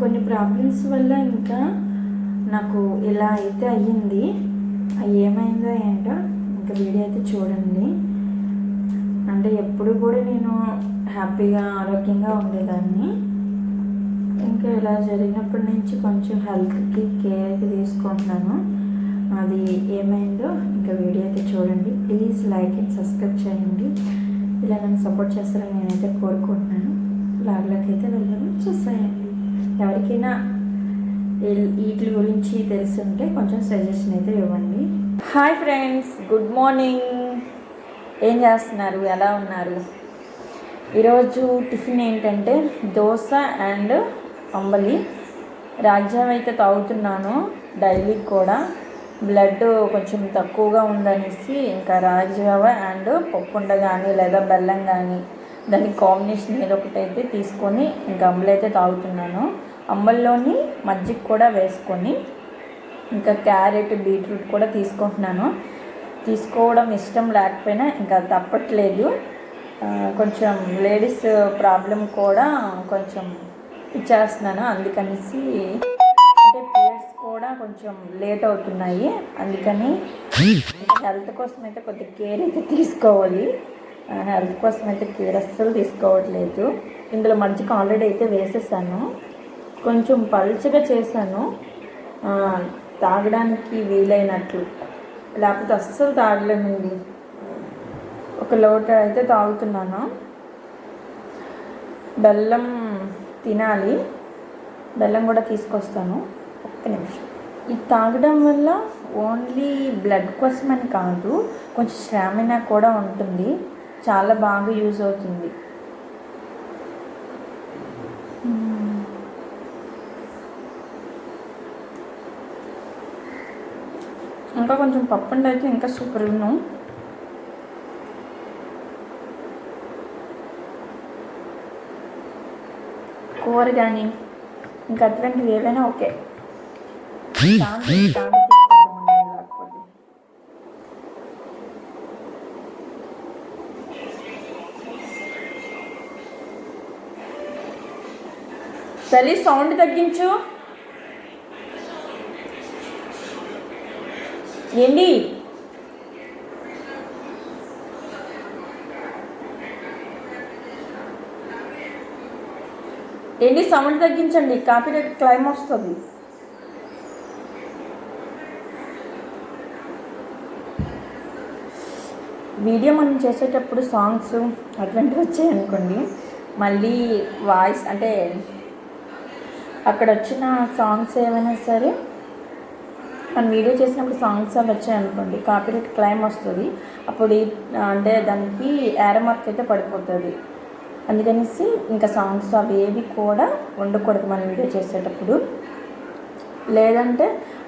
కొన్ని ప్రాబ్లమ్స్ వల్ల ఇంకా నాకు ఇలా అయితే అయ్యింది. అవి ఏమైందో ఏంటో ఇంకా వీడియో అయితే చూడండి. అంటే ఎప్పుడు కూడా నేను హ్యాపీగా ఆరోగ్యంగా ఉండేదాన్ని. ఇంకా ఇలా జరిగినప్పటి నుంచి కొంచెం హెల్త్కి కేర్ అయితే తీసుకుంటున్నాను. అది ఏమైందో ఇంకా వీడియో అయితే చూడండి. ప్లీజ్ లైక్ అండ్ సబ్స్క్రైబ్ చేయండి. ఇలా నన్ను సపోర్ట్ చేస్తారని నేనైతే కోరుకుంటున్నాను. లాగ్లోకి అయితే వెళ్ళడం చూసాయండి. ఎవరికైనా వీటి గురించి తెలుసుంటే కొంచెం సజెషన్ అయితే ఇవ్వండి. Hi friends good morning. ఏం చేస్తున్నారు? ఎలా ఉన్నారు? ఈరోజు టిఫిన్ ఏంటంటే దోశ అండ్ అంబలి. రాజ్యం అయితే తాగుతున్నాను డైలీ కూడా. బ్లడ్ కొంచెం తక్కువగా ఉందనేసి ఇంకా రాజావ అండ్ పప్పుండ కానీ లేదా బెల్లం కానీ దాని కాంబినేషన్ ఏదో ఒకటి అయితే తీసుకొని ఇంకా అంబలి అయితే తాగుతున్నాను. అమ్మల్లోని మజ్జిగ కూడా వేసుకొని ఇంకా క్యారెట్ బీట్రూట్ కూడా తీసుకుంటున్నాను. తీసుకోవడం ఇష్టం లేకపోయినా ఇంకా తప్పట్లేదు. కొంచెం లేడీస్ ప్రాబ్లం కూడా కొంచెం ఇచ్చేస్తున్నాను. అందుకనేసి అంటే పీరియడ్స్ కూడా కొంచెం లేట్ అవుతున్నాయి. అందుకని హెల్త్ కోసం అయితే కొద్దిగా కేర్ అయితే తీసుకోవాలి. హెల్త్ కోసం అయితే కేర్ అస్సలు తీసుకోవట్లేదు. ఇందులో మంచిగా ఆల్రెడీ అయితే వేసేసాను. కొంచెం పలుచగా చేశాను. తాగడానికి వీలైనట్లు. లేకపోతే అస్సలు తాగలేమండి ఒక లోట అయితే తాగుతున్నాను. బెల్లం తినాలి. బెల్లం కూడా తీసుకొస్తాను. ఒక్క నిమిషం. ఇది తాగడం వల్ల ఓన్లీ బ్లడ్ కోసం అని కాదు కొంచెం స్టామినా కూడా ఉంటుంది. చాలా బాగా యూజ్ అవుతుంది. ఇంకా కొంచెం పప్పు అయితే ఇంకా సూపర్ ఉన్నాం. కూర కానీ ఇంకా అటువంటివి ఏవైనా ఓకే. తల్లి సౌండ్ తగ్గించు. ఏంటి? ఏంటి? సౌండ్ తగ్గించండి. కాపీరైట్ క్లైమ్ వస్తుంది. వీడియో మనం చేసేటప్పుడు సాంగ్స్ అట్లాంటివి వచ్చాయనుకోండి మళ్ళీ వాయిస్ అంటే అక్కడ వచ్చిన సాంగ్స్ ఏమైనా సరే మనం వీడియో చేసినప్పుడు సాంగ్స్ అవి వచ్చాయనుకోండి కాపీరైట్ క్లైమ్ వస్తుంది. అప్పుడు అంటే దానికి ఏర మార్క్ అయితే పడిపోతుంది. అందుకనేసి ఇంకా సాంగ్స్ అవి ఏవి కూడా ఉండకూడదు మనం వీడియో చేసేటప్పుడు. లేదంటే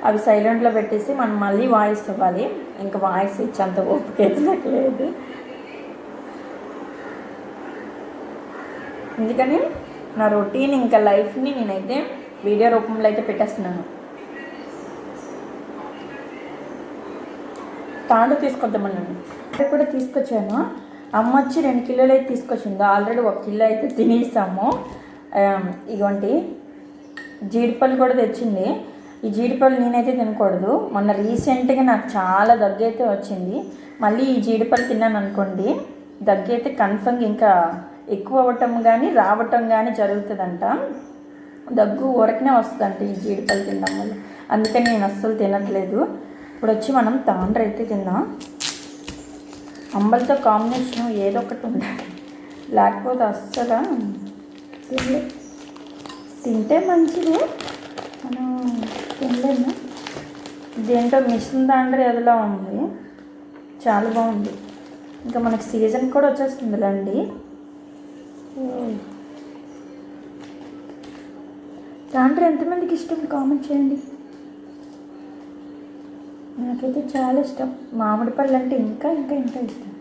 అవి సైలెంట్లో పెట్టేసి మనం మళ్ళీ వాయిస్ ఇవ్వాలి. ఇంకా వాయిస్ ఇచ్చేంత ఓపిక అయితే లేదు. అందుకని నా రొటీన్ ఇంకా లైఫ్ని నేనైతే వీడియో రూపంలో అయితే పెట్టేస్తున్నాను. తాండు తీసుకొద్దామన్నాను అది కూడా తీసుకొచ్చాను. అమ్మ వచ్చి రెండు కిలోలు అయితే తీసుకొచ్చింది. ఆల్రెడీ ఒక కిలో అయితే తినేసాము. ఆ, జీడిపల్లి జీడిపళ్ళు కూడా తెచ్చింది. ఈ జీడిపళ్ళు నేనైతే తినకూడదు. మొన్న రీసెంట్గా నాకు చాలా దగ్గు అయితే వచ్చింది. మళ్ళీ ఈ జీడిపళ్ళు తిన్నాను అనుకోండి దగ్గు అయితే కన్ఫర్మ్గా ఇంకా ఎక్కువ అవ్వటం కానీ రావటం కానీ జరుగుతుందంట. దగ్గు ఊరకనే వస్తుందంట ఈ జీడిపళ్ళు తినడం వల్ల. అందుకని నేను అస్సలు తినట్లేదు. ఇప్పుడు వచ్చి మనం తాండ్ర అయితే తిందాం. అంబలితో కాంబినేషన్ ఏదో ఒకటి ఉండాలి లేకపోతే అస్సలు తినలే తింటే మంచిది. మనం తినలేము. దేంట్లో మిషన్ తాండ్రి అదిలా ఉంది. చాలా బాగుంది. ఇంకా మనకి సీజన్ కూడా వచ్చేస్తుందిలేండి. దాంట్లో ఎంతమందికి ఇష్టం? కామెంట్ చేయండి. నాకైతే చాలా ఇష్టం. మామిడి పళ్ళు అంటే ఇంకా ఇంకా ఇంకా ఇష్టం.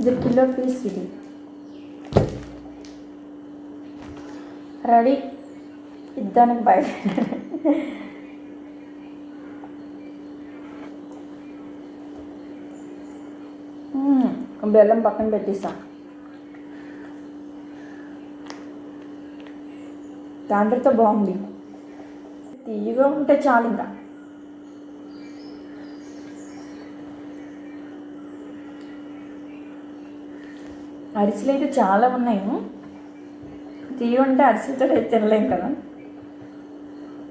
ఇది కిలో పీస్ ఇది. రెడీ. ఇద్దానికి బయట. బెల్లం పక్కన పెట్టేసా. దాంతో బాగుంది. తీయగా ఉంటే చాలు ఇంకా అరిసెలు అయితే చాలా ఉన్నాయి. తీయ ఉంటే అరిసెలతో అయితే తినలేం కదా.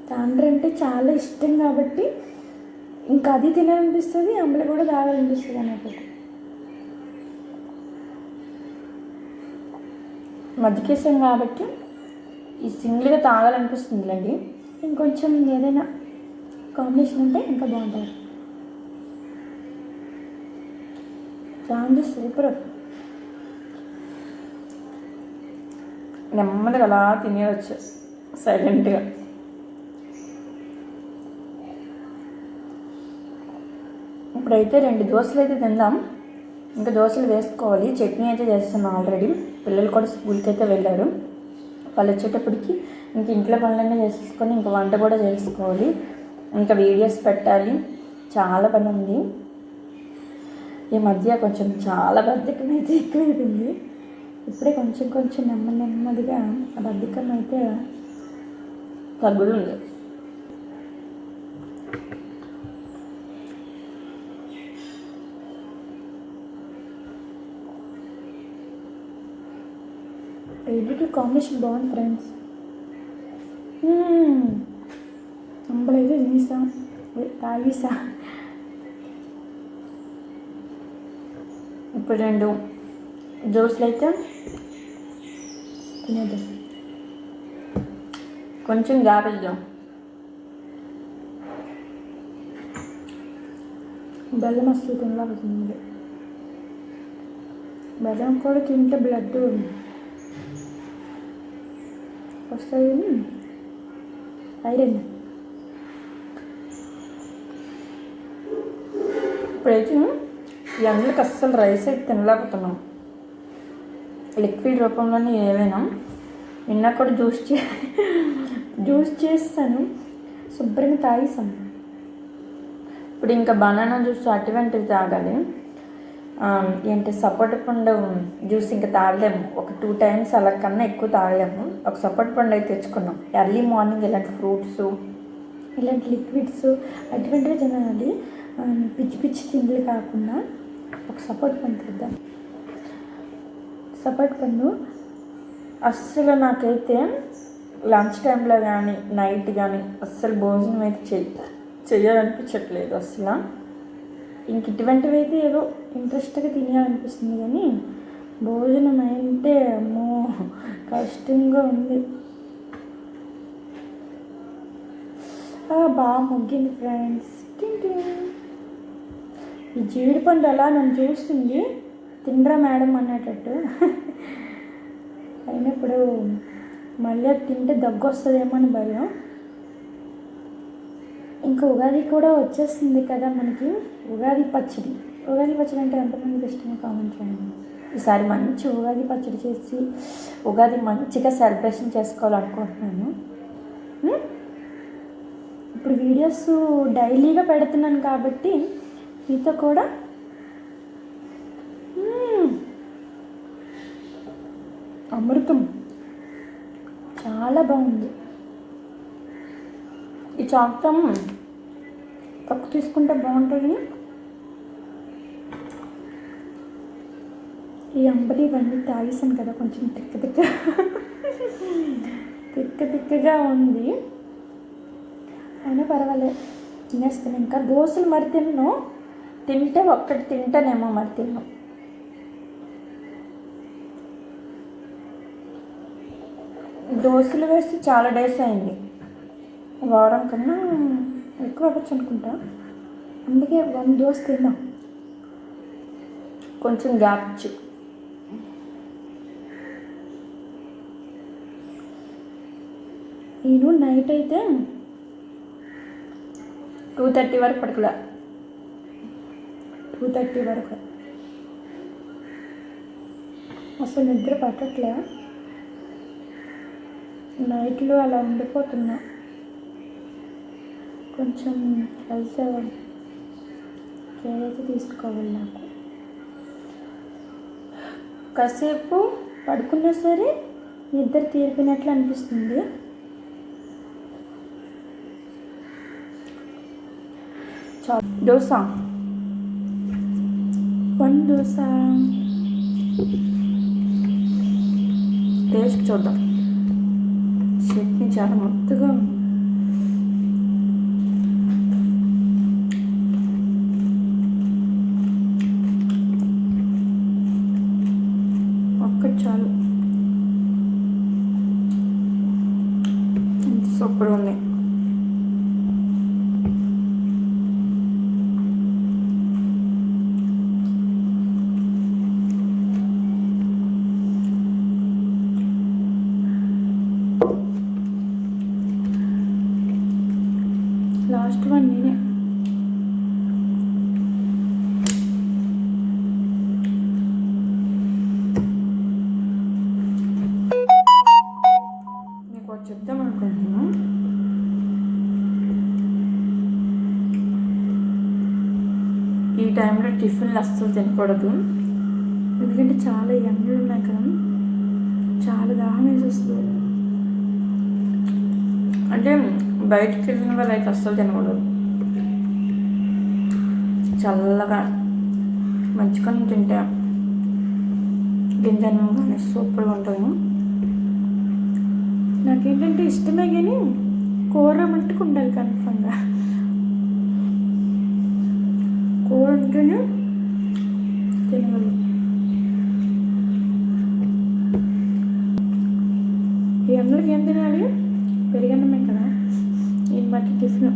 తాండ్ర అంటే చాలా ఇష్టం కాబట్టి ఇంకా అది తినాలనిపిస్తుంది అంబలి కూడా తాగాలనిపిస్తుంది నాకు మధ్యకేసాం కాబట్టి ఈ సింగిల్గా తాగాలనిపిస్తుందిలేండి ఇంకొంచెం ఏదైనా కాంబినేషన్ ఉంటే ఇంకా బాగుంటుంది. చాలా సూపర్ నెమ్మదిగా అలా తినేయచ్చు. సైలెంట్గా ఇప్పుడైతే రెండు దోశలు అయితే తిందాం. ఇంకా దోశలు వేసుకోవాలి. చట్నీ అయితే చేస్తున్నాం ఆల్రెడీ పిల్లలు కూడా స్కూల్కి అయితే వెళ్ళారు. వాళ్ళు వచ్చేటప్పటికి ఇంక ఇంట్లో పనులన్నీ చేసేసుకొని ఇంకా వంట కూడా చేసుకోవాలి. ఇంకా వీడియోస్ పెట్టాలి. చాలా పని ఉంది. ఈ మధ్య కొంచెం చాలా బద్ధకం అయితే ఎక్కువైపోయింది. ఇప్పుడే కొంచెం కొంచెం నెమ్మది నెమ్మదిగా ఆ బద్ధకం అయితే తగ్గుతుంది. రెండింటి కాంబినేషన్ బాగుంది ఫ్రెండ్స్. అంబలైతే తినేసా తాగేసా ఇప్పుడు రెండు జ్యూస్లు అయితే తినేద్దాం. కొంచెం గ్యాప్ ఇద్దాం బెల్లం అసలు తినలేకపోతుంది బెల్లం కూడా తింటే బ్లడ్ వస్తుంది. ఐరన్ ఇప్పుడైతే ఈ ఎండలకు అస్సలు రైస్ అయితే తినలేకపోతున్నాం. లిక్విడ్ రూపంలోనే ఏవైనా. నిన్న కూడా జ్యూస్ చే జ్యూస్ చేస్తాను శుభ్రంగా తాగేసాను ఇప్పుడు ఇంకా బనానా జ్యూస్ అటువంటివి తాగాలి. ఏంటి సపోర్ట్ పండు జ్యూస్ ఇంకా తాగలేము. ఒక టూ టైమ్స్ అలా కన్నా ఎక్కువ తాగలేము. ఒక సపోర్ట్ పండు అయితే తెచ్చుకున్నాం. ఎర్లీ మార్నింగ్ ఇలాంటి ఫ్రూట్స్ ఇలాంటి లిక్విడ్స్ అటువంటివి తినాలి. పిచ్చి పిచ్చి తిండ్లు కాకుండా ఒక సపోర్ట్ పండు తెద్దాం సపోర్ట్ పండు అస్సలు నాకైతే లంచ్ టైంలో కానీ నైట్ కానీ అస్సలు భోజనం అయితే చెయ్యి చెయ్యాలనిపించట్లేదు అసలు ఇంక ఇటువంటివి అయితే ఏదో ఇంట్రెస్ట్గా తినాలనిపిస్తుంది కానీ భోజనం అంటే అమ్మో కష్టంగా ఉంది. బాగా ముగ్గింది ఫ్రెండ్స్ ఈ జీడిపండు అలా నన్ను చూస్తుంది. తినరా మేడం అనేటట్టు అయినప్పుడు మళ్ళీ అది తింటే దగ్గు వస్తుందేమో అని భయం. ఇంకా ఉగాది కూడా వచ్చేస్తుంది కదా మనకి. ఉగాది పచ్చడి. ఉగాది పచ్చడి అంటే ఎంతమందికి ఇష్టమో కామెంట్ చేయండి. ఈసారి మంచి ఉగాది పచ్చడి చేసి ఉగాది మంచిగా సెలబ్రేషన్ చేసుకోవాలనుకుంటున్నాను. ఇప్పుడు వీడియోస్ డైలీగా పెడుతున్నాను కాబట్టి మీతో కూడా. అమృతం. చాలా బాగుంది. ఈ చాక్తం కప్పు తీసుకుంటే బాగుంటుంది. ఈ అంబలి ఇవన్నీ తాగేసాను కదా కొంచెం తిక్క తిక్క. తిక్క తిక్కగా ఉంది. అయినా పర్వాలేదు తినేస్తాను. ఇంకా దోశలు మరి తిన్ను. తింటే ఒక్కటి తింటానేమో మరి తిన్ను. దోశలు వేసి చాలా డేస్ అయింది. వారం కన్నా ఎక్కువ అవ్వచ్చు అనుకుంటా. అందుకే వన్ డోస్ తిన్నాం. కొంచెం గ్యాప్ ఇచ్చు. నేను నైట్ అయితే టూ థర్టీ వరకు పడుకులా టూ థర్టీ వరకు. అసలు నిద్ర పట్టట్లే. నైట్లో అలా ఉండిపోతున్నా. కొంచెం హెల్త్ కేర్ అయితే తీసుకోవాలి నాకు. కాసేపు పడుకున్నా సరే నిద్ర తీరిపోయినట్లు అనిపిస్తుంది. దోశ? వన్ దోశ. టేస్ట్ చూద్దాం. చట్నీ చాలా మొత్తగా ఉంది. టిఫిన్లు అస్సలు తినకూడదు. ఎందుకంటే చాలా ఎండలు ఉన్నాయి కదా. చాలా దాహం వేసేస్తుంది అంటే బయటకు వెళ్ళిన వాళ్ళు అయితే అస్సలు తినకూడదు. చల్లగా మంచిగా తింటే గింజను కానీ సూపర్గా ఉంటుంది నాకేంటంటే ఇష్టమే కానీ కూర మట్టుకు ఉండాలి కన్ఫామ్గా. కూర ఉంటేనే తినగలను ఈ ఎండలకి ఏం తినాలి? పెరిగన్నమే కదా. దీన్ని మట్టి టిఫిన్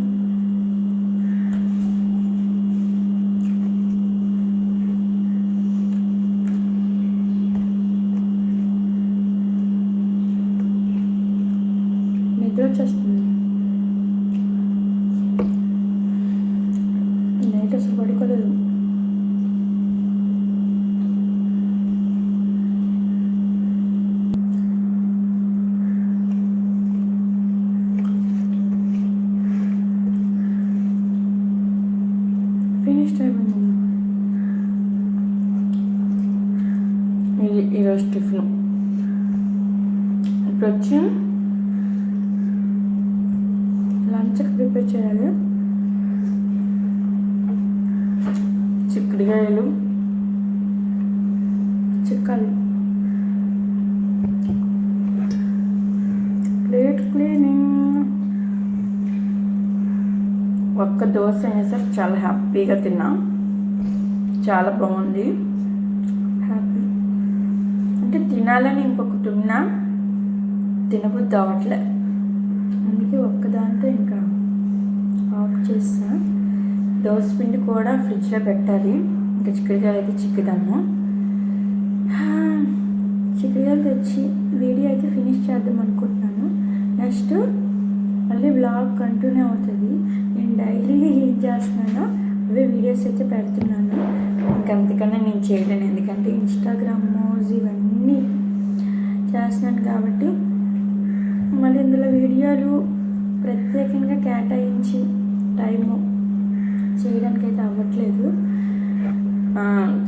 నిద్ర వచ్చేస్తుంది. నైట్ పడుకోలేదు ఫినిష్ టైం ఇది ఈరోజు టిఫిన్. ఇప్పుడు వచ్చి లంచ్కి ప్రిపేర్ చేయాలి. చిక్కుడుకాయలు. చిక్కలు. ప్లేట్ క్లీనింగ్ ఒక్క దోశ అయినా సరే చాలా హ్యాపీగా తిన్నా. చాలా బాగుంది. హ్యాపీ అంటే తినాలని ఇంకొకటి ఉన్నా తినబుద్ధి అవ్వట్లే. అందుకే ఒక్కదాంతో ఇంకా ఆఫ్ చేస్తాను దోశ పిండి కూడా ఫ్రిడ్జ్లో పెట్టాలి. ఇంకా చిక్కుడుకాయలు అయితే చిక్కుదాము. చిక్కుడుకాయలు తెచ్చి వీడియో అయితే ఫినిష్ చేద్దాం అనుకుంటున్నాను. నెక్స్ట్ మళ్ళీ బ్లాగ్ కంటిన్యూ అవుతుంది. నేను డైలీ ఏం చేస్తున్నానో అవే వీడియోస్ అయితే పెడుతున్నాను. ఇంకంతకన్నా నేను చేయలేను. ఎందుకంటే ఇన్స్టాగ్రామ్ ఇవన్నీ చేస్తున్నాను కాబట్టి మళ్ళీ ఇందులో వీడియోలు ప్రత్యేకంగా కేటాయించి టైము చేయడానికి అయితే అవ్వట్లేదు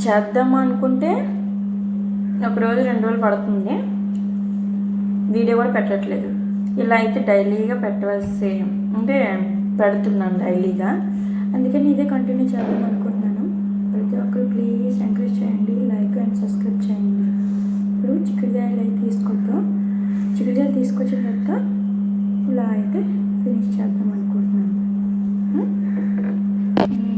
చేద్దాం అనుకుంటే ఒక రోజు రెండు రోజులు పడుతుంది. వీడియో కూడా పెట్టట్లేదు. ఇలా అయితే డైలీగా పెట్టవలసి అంటే పెడుతున్నాను డైలీగా. అందుకని ఇదే కంటిన్యూ చేద్దాం అనుకుంటున్నాను. ప్రతి ఒక్కరు ప్లీజ్ ఎంకరేజ్ చేయండి లైక్ అండ్ సబ్స్క్రైబ్ చేయండి. ఇప్పుడు చిక్కుడుకాయలు అయితే తీసుకుంటాం. చిక్కుడుకాయలు తీసుకొచ్చిన తర్వాత ఇలా అయితే ఫినిష్ చేద్దాం అనుకుంటున్నాను. అమ్మా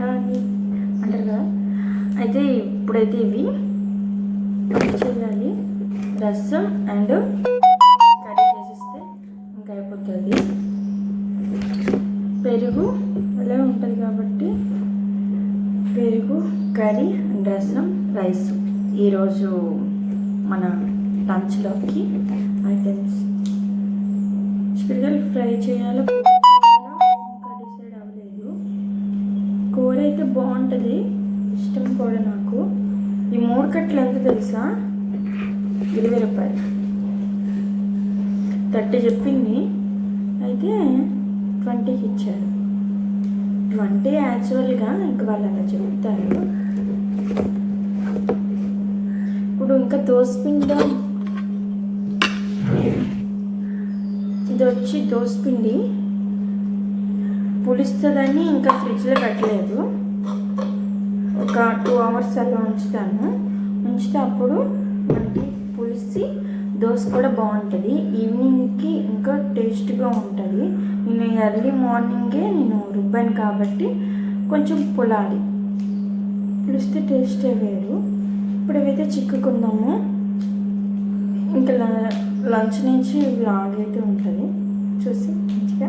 కానీ అంటారు కదా? అయితే ఇప్పుడైతే ఇవి చేయాలి రసం అండ్ కర్రీ చేసిస్తే ఇంకా అయిపోతుంది. పెరుగు అలా ఉంటుంది కాబట్టి పెరుగు కర్రీ రసం రైస్ ఈరోజు మన లంచ్లోకి ఐటమ్స్. చికెన్ ఫ్రై చేయాలి? అయితే బాగుంటుంది. ఇష్టం కూడా నాకు. ఈ మూడు కట్టలు ఎంత తెలుసా? ఇరవై రూపాయలు. థర్టీ చెప్పింది. అయితే ట్వంటీకి ఇచ్చారు. ట్వంటీ యాక్చువల్గా ఇంక వాళ్ళు అలా చెప్తారు. ఇప్పుడు ఇంకా దోసపిండి ఇది వచ్చి దోసపిండి పులుస్తుందని ఇంకా ఫ్రిడ్జ్లో పెట్టలేదు. ఒక టూ అవర్స్ అలా ఉంచుతాను. ఉంచితే అప్పుడు మనకి పులిసి దోశ కూడా బాగుంటుంది. ఈవినింగ్కి ఇంకా టేస్ట్గా ఉంటుంది. నేను ఎర్లీ మార్నింగే నేను రుబ్బాను కాబట్టి కొంచెం పొలాలి. పులిస్తే టేస్టే వేరు. ఇప్పుడు ఏవైతే చిక్కుకుందాము. ఇంకా లంచ్ నుంచి లాగ్ అయితే ఉంటుంది. చూసి మంచిగా